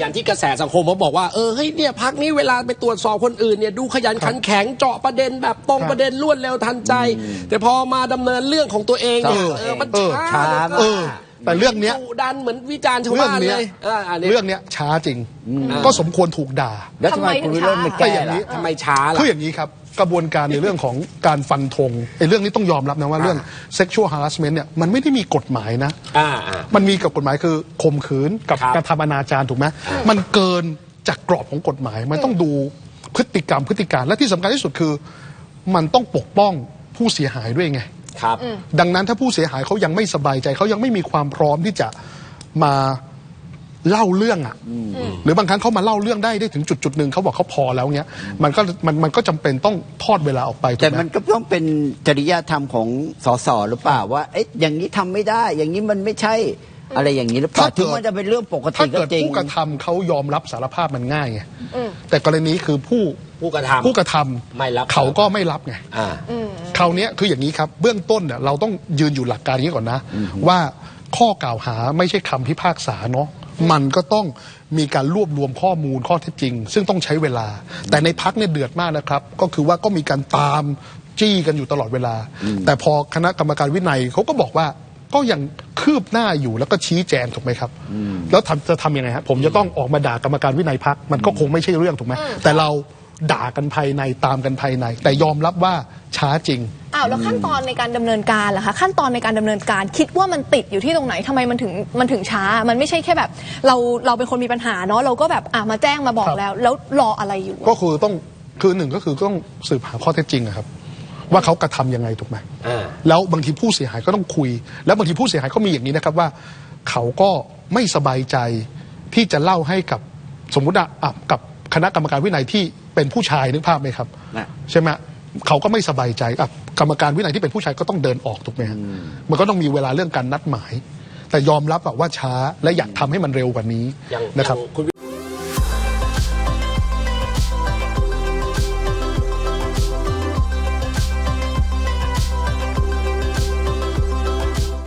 อย่างที่กระแสสังคมเขาบอกว่า เออเฮ้ยเนี่ยพักนี้เวลาไปตรวจสอบคนอื่นเนี่ยดูขยันขันแข็งเจาะประเด็นแบบตรงครับประเด็นรวดเร็วทันใจ แต่พอมาดำเนินเรื่องของตัวเองเนี่ยเออเออมันเออช้าช้าหลืเออ แต่เรื่องเนี้ย ดุดันเหมือนวิจารณ์ชาวเรื่บ้านเนี้เลยยอ่าอันนี้เรื่องเนี้ยช้าจริง ก็สมควรถูกด่า แล้วทำไมทำไมถึคุณงวิโรจน์ไม่ช้าแก้อย่างนี้ ล่ะทำไมช้าล่ะ คืออย่างนี้ครับ กระบวนการในเรื่องของการฟันธงไอ้เรื่องนี้ต้องยอมรับนะว่าเรื่อง sexual harassment เนี่ยมันไม่ได้มีกฎหมายนะ อ่าอ่า มันมีกับกฎหมายคือข่มขืนกับครับกระทำอนาจารถูกไหมมันเกินจากกรอบของกฎหมาย มันต้องดูพฤติกรรมพฤติการและที่สำคัญที่สุดคือ มันต้องปกป้องผู้เสียหายด้วยไง ครับ ดังนั้นถ้าผู้เสียหายเขายังไม่สบายใจเขายังไม่มีความพร้อมที่จะมาเล่าเรื่องอะหรือบางครั้งเขามาเล่าเรื่องได้ได้ถึงจุดจุดหนึ่งเขาบอกเขาพอแล้วเนี้ยมันก็มันมันก็จำเป็นต้องทอดเวลาออกไปถูแต่กไหมมันก็ต้องเป็นจริยธรรมของสสหรือเปล่าว่าเอ๊ะอย่างนี้ทำไม่ได้ อย่างนี้มันไม่ใช่ อะไรอย่างนี้หรือเปล่าถ้าเกิถึดงมันจะเป็นเรื่องปกติถ้าก็เกิดจริง ผู้กระทำเขายอมรับสารภาพมันง่ายไงแต่กรณีคือผู้ผู้กระทำ ผู้กระทำไม่รับ เขาก็ไม่รับไง อ่า คราวเนี้ยคืออย่างนี้ครับ เบื้องต้นเนี่ยเราต้องยืนอยู่หลักการอย่างนี้ก่อนนะ ว่าข้อกล่าวหาไม่ใช่คำพิพากษาเนาะมันก็ต้องมีการรวบรวมข้อมูลข้อเท็จจริง ซึ่งต้องใช้เวลา แต่ในพักเนี่ยเดือดมากนะครับ ก็คือว่าก็มีการตามจี้กันอยู่ตลอดเวลา แต่พอคณะกรรมการวินัยเขาก็บอกว่า ก็ยังคืบหน้าอยู่แล้วก็ชี้แจงถูกไหมครับ แล้วทำจะทำยังไงฮะผมจะต้องออกมาด่ากรรมการวินัยพักมันก็คงไม่ใช่เรื่องถูกไหมแต่เราด่ากันภายในตามกันภายใน แต่ยอมรับว่าช้าจริงอ้าวแล้วขั้นตอนในการดำเนินการล่ะคะขั้นตอนในการดำเนินการคิดว่ามันติดอยู่ที่ตรงไหนทำไมมันถึงมันถึงช้า มันไม่ใช่แค่แบบ เราเราเป็นคนมีปัญหาเนาะเราก็แบบอะมาแจ้งมาบอกครับแล้ว แล้วรออะไรอยู่ ก็คือต้องคือหนึ่งก็คือต้องสืบหาข้อเท็จจริงอะครับ ว่าเขากระทำยังไงถูกไหมอ่าแล้วบางทีผู้เสียหายก็ต้องคุย แล้วบางทีผู้เสียหายก็มีอย่างนี้นะครับว่า เขาก็ไม่สบายใจที่จะเล่าให้กับสมมุติอะอะกับคณะกรรมการวินัยที่เป็นผู้ชายนึกภาพไหมครับ นะใช่ไหมเขาก็ไม่สบายใจอะกรรมการวินัยที่เป็นผู้ชายก็ต้องเดินออกถูกไหมฮะมันก็ต้องมีเวลาเรื่องการนัดหมาย แต่ยอมรับอะว่าช้าและอยากทำให้มันเร็วกว่านี้อย่างนะครับอย่างคุณ